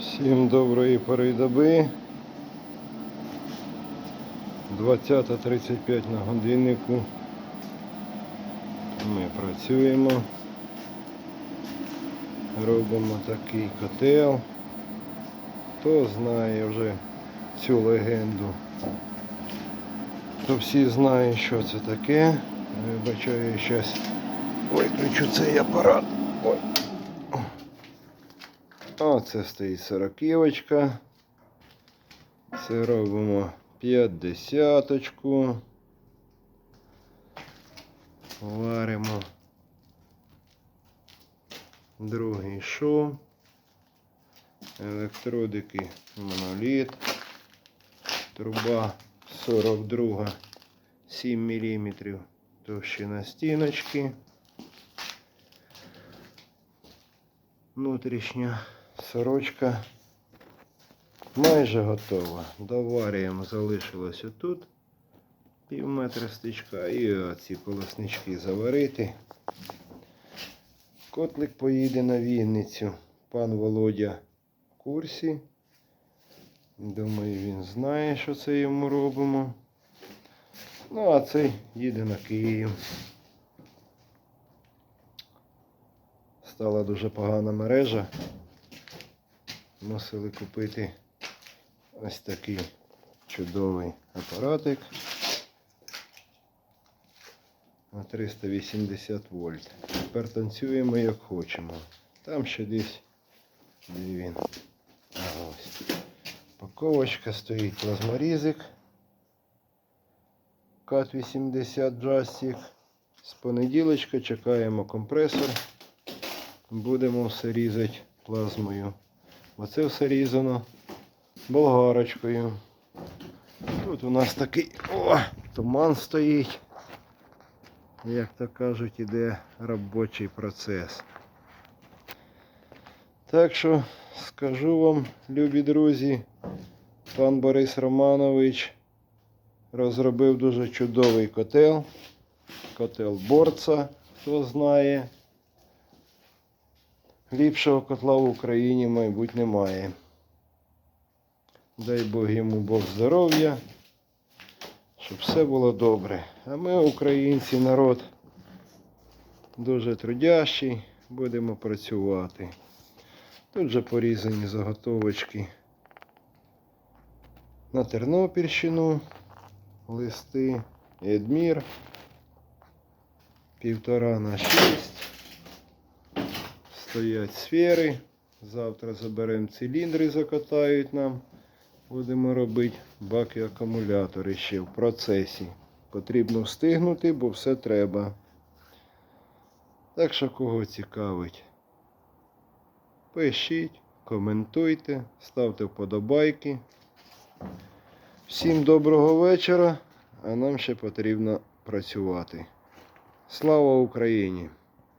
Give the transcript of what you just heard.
Всім доброї пори доби. 20.35 на годиннику. Ми працюємо. Робимо такий котел. Хто знає вже цю легенду, то всі знають, що це таке. Вибачаю, зараз виключу цей апарат. Ой. О, це стоїть сороківочка. Це робимо п'ятдесяточку. Варимо другий шов. Електродики моноліт. Труба 42 7 мм товщина стіночки. Внутрішня сорочка майже готова. Доварюємо, залишилось отут пів метра стичка і оці колоснички заварити. Котлик поїде на Вінницю. Пан Володя в курсі. Думаю, він знає, що це йому робимо. Ну, а цей їде на Київ. Стала дуже погана мережа. Мусили купити ось такий чудовий апаратик на 380 вольт. Тепер танцюємо як хочемо. Там ще десь де він. А ось. Паковочка стоїть плазморізик. КАТ 80 джастик. З понеділочка чекаємо компресор. Будемо все різати плазмою. Оце все різано болгарочкою. Тут у нас такий о, туман стоїть. Як то кажуть, іде робочий процес. Так що скажу вам, любі друзі, пан Борис Романович розробив дуже чудовий котел. Котел борца, хто знає. Ліпшого котла в Україні, мабуть, немає. Дай Бог йому Бог здоров'я, щоб все було добре. А ми, українці, народ дуже трудящий, будемо працювати. Тут же порізані заготовочки на Тернопільщину, листи, Едмір, півтора на шість. Стоять сфери. Завтра заберемо циліндри, закатають нам. Будемо робити баки акумулятори ще в процесі. Потрібно встигнути, бо все треба. Так що кого цікавить, пишіть, коментуйте, ставте вподобайки. Всім доброго вечора, а нам ще потрібно працювати. Слава Україні!